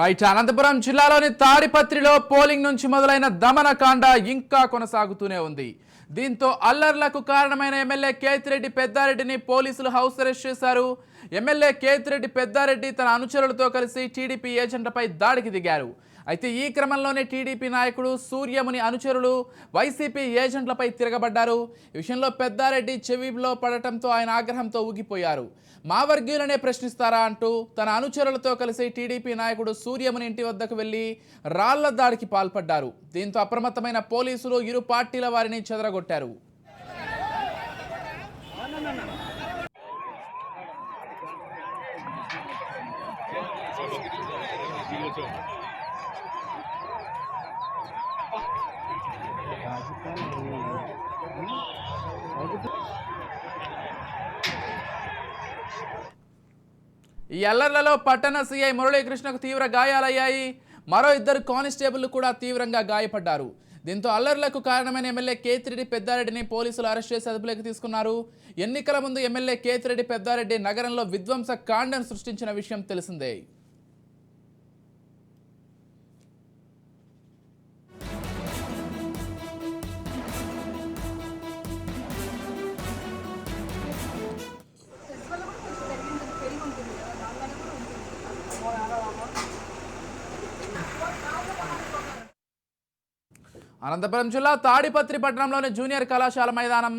Right Anantapuram జిల్లాలోని తాడిపత్రిలో polling నుంచి మొదలైన దమనకాండ ఇంకా కొనసాగుతూనే ఉంది. దీంతో అల్లర్లకు కారణమైన ఎమ్మెల్యే కేతిరెడ్డి పెద్దారెడ్డిని పోలీసులు హౌస్ అరెస్ట్ చేశారు. ఎమ్మెల్యే కేతిరెడ్డి పెద్దారెడ్డి తన అనుచరులతో కలిసి టీడీపీ ఏజెంట్లపై దాడికి దిగారు. అయితే ఈ క్రమంలోనే టీడీపీ నాయకుడు సూర్యముని అనుచరులు వైసీపీ ఏజెంట్లపై తిరగబడ్డారు. ఈ విషయంలో పెద్దారెడ్డి చెవిలో పడటంతో ఆయన ఆగ్రహంతో ఊగిపోయారు. మా వర్గీయులనే ప్రశ్నిస్తారా అంటూ తన అనుచరులతో కలిసి టీడీపీ నాయకుడు సూర్యముని ఇంటి వద్దకు వెళ్ళి రాళ్ళ దాడికి పాల్పడ్డారు. దీంతో అప్రమత్తమైన పోలీసులు ఇరు పార్టీల వారిని చెదరగొట్టారు. ఈ అల్లర్లలో పట్టణ సీఐ మురళీకృష్ణకు తీవ్ర గాయాలయ్యాయి. మరో ఇద్దరు కానిస్టేబుల్ కూడా తీవ్రంగా గాయపడ్డారు. దీంతో అల్లర్లకు కారణమైన ఎమ్మెల్యే కేతిరెడ్డి పెద్దారెడ్డిని పోలీసులు అరెస్ట్ చేసి అదుపులోకి తీసుకున్నారు. ఎన్నికల ముందు ఎమ్మెల్యే కేతిరెడ్డి పెద్దారెడ్డి నగరంలో విధ్వంస కాండం సృష్టించిన విషయం తెలిసిందే. అనంతపురం జిల్లా తాడిపత్రి పట్టణంలోని జూనియర్ కళాశాల మైదానం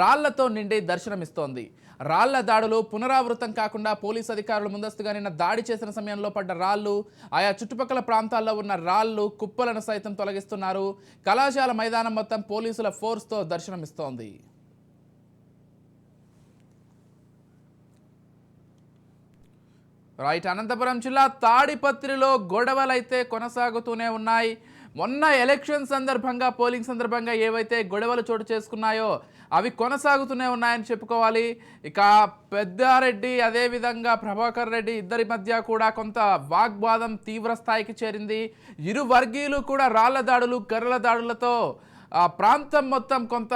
రాళ్ళతో నిండి దర్శనమిస్తోంది. రాళ్ళ దాడులు పునరావృతం కాకుండా పోలీసు అధికారులు ముందస్తుగా నిన్న దాడి చేసిన సమయంలో పడ్డ రాళ్ళు ఆయా చుట్టుపక్కల ప్రాంతాల్లో ఉన్న రాళ్ళు కుప్పలను సైతం తొలగిస్తున్నారు. కళాశాల మైదానం మొత్తం పోలీసుల ఫోర్స్తో దర్శనమిస్తోంది. రైట్ అనంతపురం జిల్లా తాడిపత్రిలో గొడవలైతే కొనసాగుతూనే ఉన్నాయి. మొన్న ఎలక్షన్ సందర్భంగా పోలింగ్ సందర్భంగా ఏవైతే గొడవలు చోటు చేసుకున్నాయో అవి కొనసాగుతూనే ఉన్నాయని చెప్పుకోవాలి. ఇక పెద్దారెడ్డి అదేవిధంగా ప్రభాకర్ రెడ్డి ఇద్దరి మధ్య కూడా కొంత వాగ్వాదం తీవ్ర స్థాయికి చేరింది. ఇరు వర్గీయులు కూడా రాళ్ళ దాడులు గర్రల దాడులతో ఆ ప్రాంతం మొత్తం కొంత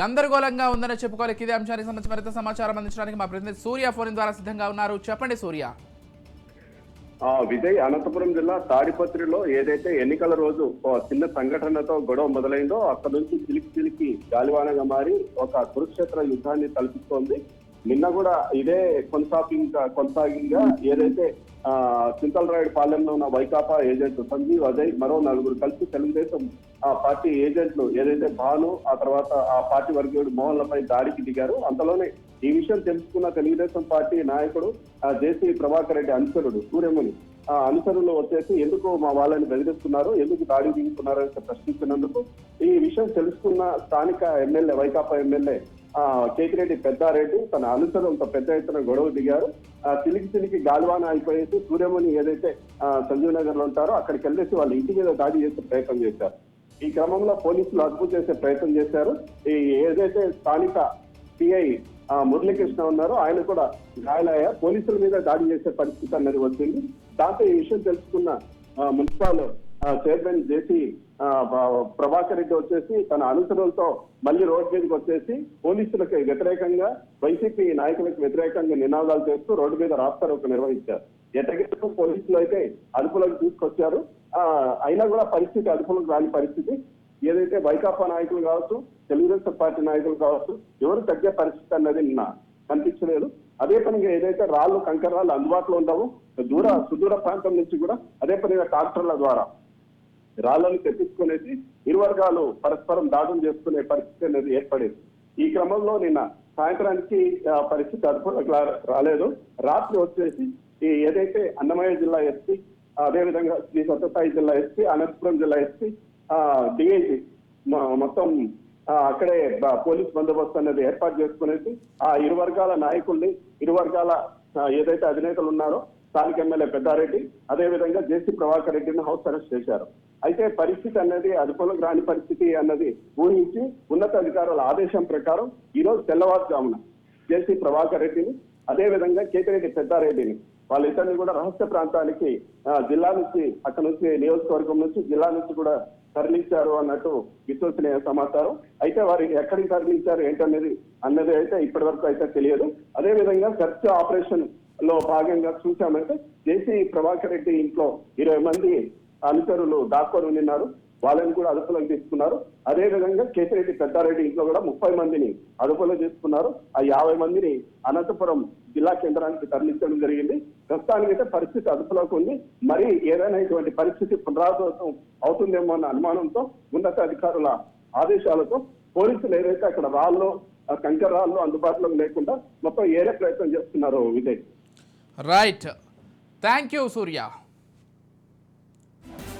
గందరగోళంగా ఉందని చెప్పుకోవాలి. ఇదే అంశానికి సంబంధించి మరింత సమాచారం అందించడానికి మా ప్రతినిధి సూర్య ఫోన్ ద్వారా సిద్ధంగా ఉన్నారు. చెప్పండి సూర్య. విజయ్ అనంతపురం జిల్లా తాడిపత్రిలో ఏదైతే ఎన్నికల రోజు ఓ చిన్న సంఘటనతో గొడవ మొదలైందో అక్కడ నుంచి చిలికి చిలికి గాలివానగా మారి ఒక కురుక్షేత్ర యుద్ధాన్ని తలపిస్తోంది. నిన్న కూడా ఇదే కొనసాగింగ్ కొనసాగింగా ఏదైతే ఆ చింతలరాయుడు పాలెంలో ఉన్న వైకాపా ఏజెంట్ సంజీవ్ అజయ్ మరో నలుగురు కలిసి తెలుగుదేశం ఆ పార్టీ ఏజెంట్లు ఏదైతే భాను ఆ తర్వాత ఆ పార్టీ వర్గీయుడు మోహన్లపై దాడికి దిగారు. అంతలోనే ఈ విషయం తెలుసుకున్న తెలుగుదేశం పార్టీ నాయకుడు ఆ జేసీ ప్రభాకర్ రెడ్డి అనుచరుడు సూర్యముని ఆ అనుసరులు వచ్చేసి ఎందుకు మా వాళ్ళని బెదిరిస్తున్నారు ఎందుకు దాడి దిగుతున్నారు అని ప్రశ్నించినందుకు ఈ విషయం తెలుసుకున్న స్థానిక ఎమ్మెల్యే వైకాపా ఎమ్మెల్యే ఆ కేతిరెడ్డి పెద్దారెడ్డి తన అనుసరులతో పెద్ద ఎత్తున గొడవ దిగారు. ఆ తిరిగి తిలికి గాలివాన అయిపోయేసి సూర్యముని ఏదైతే సంజీవ్ నగర్లో ఉంటారో అక్కడికి వెళ్ళేసి వాళ్ళ ఇంటి మీద దాడి చేసే ప్రయత్నం చేశారు. ఈ క్రమంలో పోలీసులు అదుపు చేసే ప్రయత్నం చేశారు. ఈ ఏదైతే స్థానిక సిఐ మురళీకృష్ణ ఉన్నారో ఆయన కూడా గాయాలయ్యారు. పోలీసుల మీద దాడి చేసే పరిస్థితి అనేది వచ్చింది. దాంతో ఈ విషయం తెలుసుకున్న municipal chairman JC Prabhakar Reddy వచ్చేసి తన అనుచరులతో మళ్ళీ రోడ్డు మీదకి వచ్చేసి పోలీసులకు వ్యతిరేకంగా వైసీపీ నాయకులకు వ్యతిరేకంగా నినాదాలు చేస్తూ రోడ్డు మీద రాస్తారోక నిర్వహించారు. ఎట్టగెట్టకు పోలీసులు అయితే అదుపులోకి తీసుకొచ్చారు. అయినా కూడా పరిస్థితి అదుపులోకి రాని పరిస్థితి. ఏదైతే వైకాపా నాయకులు కావచ్చు తెలుగుదేశం పార్టీ నాయకులు కావచ్చు ఎవరు తగ్గే పరిస్థితి అన్నది నిన్న కనిపించలేదు. అదే పనిగా ఏదైతే రాళ్ళు కంకర రాళ్ళు అందుబాటులో ఉండవు దూర సుదూర ప్రాంతం నుంచి కూడా అదే పనిగా ట్రాక్టర్ల ద్వారా రాళ్ళను తెప్పించుకునేసి ఇరు వర్గాలు పరస్పరం దాడులు చేసుకునే పరిస్థితి అనేది ఏర్పడేది. ఈ క్రమంలో నిన్న సాయంత్రానికి పరిస్థితి అదుపులో రాలేదు. రాత్రి వచ్చేసి ఈ ఏదైతే అన్నమయ్య జిల్లా ఎస్పీ అదేవిధంగా శ్రీ సత్యసాయి జిల్లా ఎస్పీ అనంతపురం జిల్లా ఎస్పీ డిఐజీ మొత్తం అక్కడే పోలీస్ బందోబస్తు అనేది ఏర్పాటు చేసుకునేసి ఆ ఇరు వర్గాల నాయకుల్ని ఇరు వర్గాల ఏదైతే అధినేతలు ఉన్నారో స్థానిక ఎమ్మెల్యే పెద్దారెడ్డి అదేవిధంగా జేసీ ప్రభాకర్ రెడ్డిని హౌస్ అరెస్ట్ చేశారు. అయితే పరిస్థితి అన్నది అదుపులోకి రాని పరిస్థితి అన్నది ఊహించి ఉన్నత అధికారుల ఆదేశం ప్రకారం ఈ రోజు తెల్లవారుజామున జేసీ ప్రభాకర్ రెడ్డిని అదేవిధంగా కేతిరెడ్డి పెద్దారెడ్డిని వాళ్ళిద్దరిని కూడా రహస్య ప్రాంతానికి జిల్లా నుంచి అక్కడ నుంచి నియోజకవర్గం నుంచి జిల్లా నుంచి కూడా తరలించారు అన్నట్టు విశ్వసనీయ సమాచారం. అయితే వారి ఎక్కడికి తరలించారు ఏంటనేది అన్నది అయితే ఇప్పటి వరకు అయితే తెలియదు. అదే విధంగా సెర్చ్ ఆపరేషన్లో భాగంగా చూసామంటే జేసీ ప్రభాకర్ రెడ్డి ఇంట్లో ఇరవై మంది అనుచరులు దాక్కొని ఉన్నారు. వాళ్ళని కూడా అదుపులోకి తీసుకున్నారు. అదే విధంగా కేతిరెడ్డి పెద్దారెడ్డి ఇంట్లో కూడా ముప్పై మందిని అదుపులో తీసుకున్నారు. ఆ యాభై మందిని అనంతపురం జిల్లా కేంద్రానికి తరలించడం జరిగింది. ప్రస్తుతానికైతే పరిస్థితి అదుపులోకి ఉంది. మరి ఏదైనా ఇటువంటి పరిస్థితి పునరావృతం అవుతుందేమో అన్న అనుమానంతో ఉన్నత అధికారుల ఆదేశాలతో పోలీసులు ఏదైతే అక్కడ రాళ్ళు కంకర రాళ్ళు అందుబాటులో లేకుండా మొత్తం ఏరే ప్రయత్నం చేస్తున్నారు Vijay. Right thank you Surya